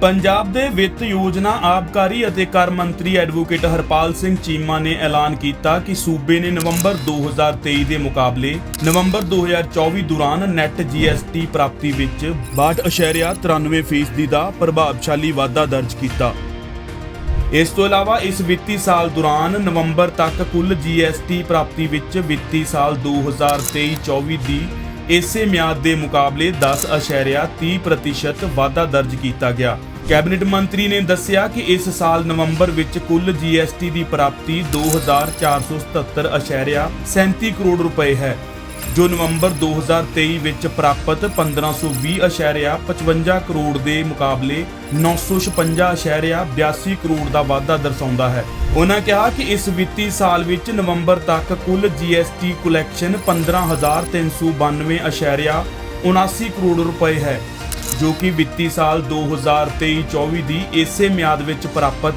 ਪੰਜਾਬ ਦੇ ਵਿੱਤ ਯੋਜਨਾ ਆਬਕਾਰੀ ਅਤੇ ਕਰ ਮੰਤਰੀ ਐਡਵੋਕੇਟ ਹਰਪਾਲ ਸਿੰਘ ਚੀਮਾ ਨੇ ਐਲਾਨ ਕੀਤਾ ਕਿ ਸੂਬੇ ਨੇ ਨਵੰਬਰ 2023 ਦੇ ਮੁਕਾਬਲੇ ਨਵੰਬਰ 2024 ਦੌਰਾਨ ਨੈਟ ਜੀਐਸਟੀ ਪ੍ਰਾਪਤੀ ਵਿੱਚ 62.93% ਫੀਸਦੀ ਦਾ ਪ੍ਰਭਾਵਸ਼ਾਲੀ ਵਾਧਾ ਦਰਜ ਕੀਤਾ। ਇਸ ਤੋਂ ਇਲਾਵਾ ਇਸ ਵਿੱਤੀ ਸਾਲ ਦੌਰਾਨ ਨਵੰਬਰ ਤੱਕ ਕੁੱਲ ਜੀਐਸਟੀ ਪ੍ਰਾਪਤੀ ਵਿੱਚ ਵਿੱਤੀ ਸਾਲ 2023-24 ਦੀ ਇਸੇ ਮਿਆਦ ਦੇ ਮੁਕਾਬਲੇ 10.30% ਵਾਧਾ ਦਰਜ ਕੀਤਾ ਗਿਆ। ਕੈਬਨਿਟ ਮੰਤਰੀ ਨੇ ਦੱਸਿਆ ਕਿ ਇਸ ਸਾਲ ਨਵੰਬਰ ਵਿੱਚ ਕੁੱਲ ਜੀਐਸਟੀ ਦੀ ਪ੍ਰਾਪਤੀ 2477.37 ਕਰੋੜ ਰੁਪਏ ਹੈ। ਜੋ ਨਵੰਬਰ 2023 ਵਿੱਚ ਪ੍ਰਾਪਤ 1520.55 ਕਰੋੜ ਦੇ ਮੁਕਾਬਲੇ 956.82 ਕਰੋੜ ਦਾ ਵਾਧਾ ਦਰਸਾਉਂਦਾ ਹੈ। ਉਹਨਾਂ ਕਿਹਾ ਕਿ ਇਸ ਵਿੱਤੀ ਸਾਲ ਵਿੱਚ ਨਵੰਬਰ ਤੱਕ ਕੁੱਲ ਜੀਐਸਟੀ ਕਲੈਕਸ਼ਨ 15392.79 ਕਰੋੜ ਰੁਪਏ ਹੈ, ਜੋ ਕਿ ਵਿੱਤੀ ਸਾਲ 2023-24 ਦੀ ਇਸੇ ਮਿਆਦ ਵਿੱਚ ਪ੍ਰਾਪਤ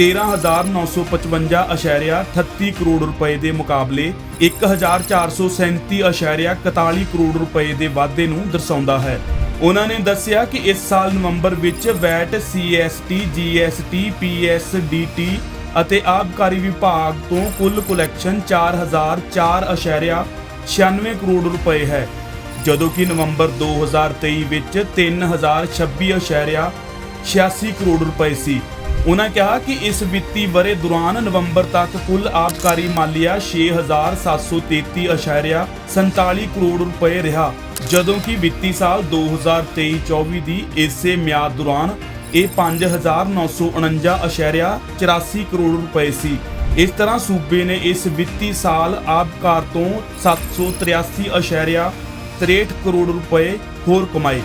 13955.38 ਕਰੋੜ ਰੁਪਏ ਦੇ ਮੁਕਾਬਲੇ 1437.41 ਕਰੋੜ ਰੁਪਏ ਦੇ ਵਾਧੇ ਨੂੰ ਦਰਸਾਉਂਦਾ ਹੈ। ਉਹਨਾਂ ਨੇ ਦੱਸਿਆ ਕਿ ਇਸ ਸਾਲ ਨਵੰਬਰ ਵਿੱਚ ਵੈਟ ਸੀਐਸਟੀ ਜੀਐਸਟੀ ਪੀਐਸਡੀਟੀ ਅਤੇ ਆਬਕਾਰੀ ਵਿਭਾਗ ਤੋਂ ਕੁੱਲ ਕਲੈਕਸ਼ਨ 4004.96 ਕਰੋੜ ਰੁਪਏ ਹੈ। ਜਦੋਂ ਕਿ ਨਵੰਬਰ 2023 ਵਿੱਚ 3026.86 ਕਰੋੜ ਰੁਪਏ ਸੀ। ਉਹਨਾਂ ਕਿਹਾ ਕਿ ਇਸ ਵਿੱਤੀ ਬਰੇ ਦੌਰਾਨ ਨਵੰਬਰ ਤੱਕ ਕੁੱਲ ਆਬਕਾਰੀ ਮਾਲੀਆ 6733.47 ਕਰੋੜ ਰੁਪਏ ਰਿਹਾ, ਜਦੋਂ ਕਿ ਵਿੱਤੀ ਸਾਲ 2023-24 ਦੀ ਇਸੇ ਮਿਆਦ ਦੌਰਾਨ ਇਹ 5949.84 ਕਰੋੜ ਰੁਪਏ ਸੀ। ਇਸ ਤਰ੍ਹਾਂ ਸੂਬੇ ਨੇ ਇਸ ਵਿੱਤੀ ਸਾਲ ਆਬਕਾਰ ਤੋਂ 783.63 ਕਰੋੜ ਰੁਪਏ ਹੋਰ ਕਮਾਏ।